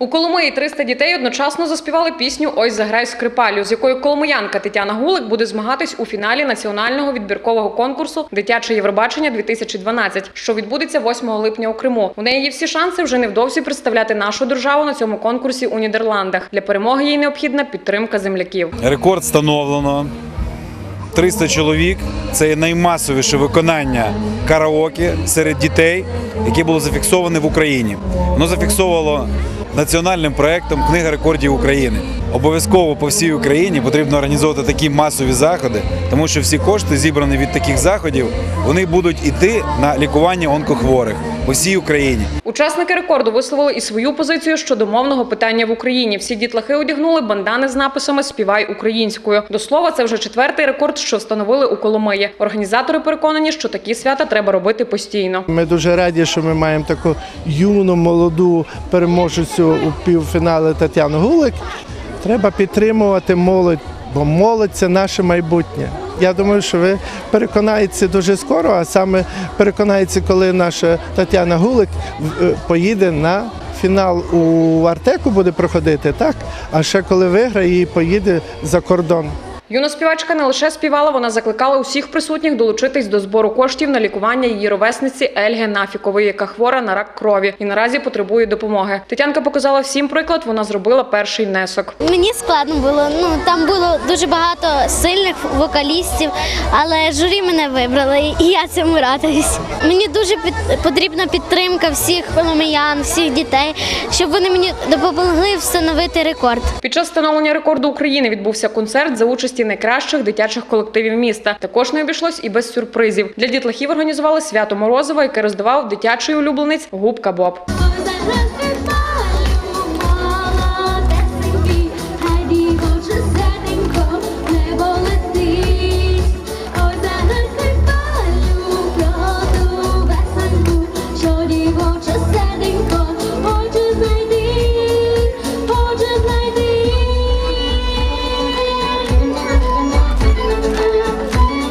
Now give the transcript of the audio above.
У Коломиї 300 дітей одночасно заспівали пісню Ось заграй скрипалю, з якою коломиянка Тетяна Гулик буде змагатись у фіналі національного відбіркового конкурсу Дитяче Євробачення 2012, що відбудеться 8 липня у Криму. У неї є всі шанси вже невдовзі представляти нашу державу на цьому конкурсі у Нідерландах. Для перемоги їй необхідна підтримка земляків. Рекорд встановлено. 300 чоловік це наймасовіше виконання караоке серед дітей, яке було зафіксоване в Україні. Воно зафіксовано національним проектом Книга рекордів України. Обов'язково по всій Україні потрібно організовувати такі масові заходи, тому що всі кошти, зібрані від таких заходів, вони будуть іти на лікування онкохворих по всій Україні. Учасники рекорду висловили і свою позицію щодо мовного питання в Україні. Всі дітлахи одягнули бандани з написами Співай українською. До слова, це вже четвертий рекорд, що встановили у Коломиї. Організатори переконані, що такі свята треба робити постійно. Ми дуже раді, що ми маємо таку юну, молоду переможецю у півфіналі Тетяну Гулик. Треба підтримувати молодь, бо молодь це наше майбутнє. Я думаю, що ви переконаєтеся дуже скоро, а саме переконаєтеся, коли наша Тетяна Гулик е, поїде на фінал у Артеку буде проходити, так? А ще коли виграє і поїде за кордон. Юна співачка не лише співала, вона закликала усіх присутніх долучитись до збору коштів на лікування її ровесниці Ельги Нафікової, яка хвора на рак крові і наразі потребує допомоги. Тетянка показала всім приклад. Вона зробила перший внесок. Мені складно було. Ну там було дуже багато сильних вокалістів, але журі мене вибрали, і я цьому радуюсь. Мені дуже під, потрібна підтримка всіх коломиян, всіх дітей, щоб вони мені допомогли встановити рекорд. Під час встановлення рекорду України відбувся концерт за участі найкращих дитячих колективів міста. Також не обійшлось і без сюрпризів. Для дітлахів організували свято Морозова, яке роздавав дитячий улюбленець Губка Боб.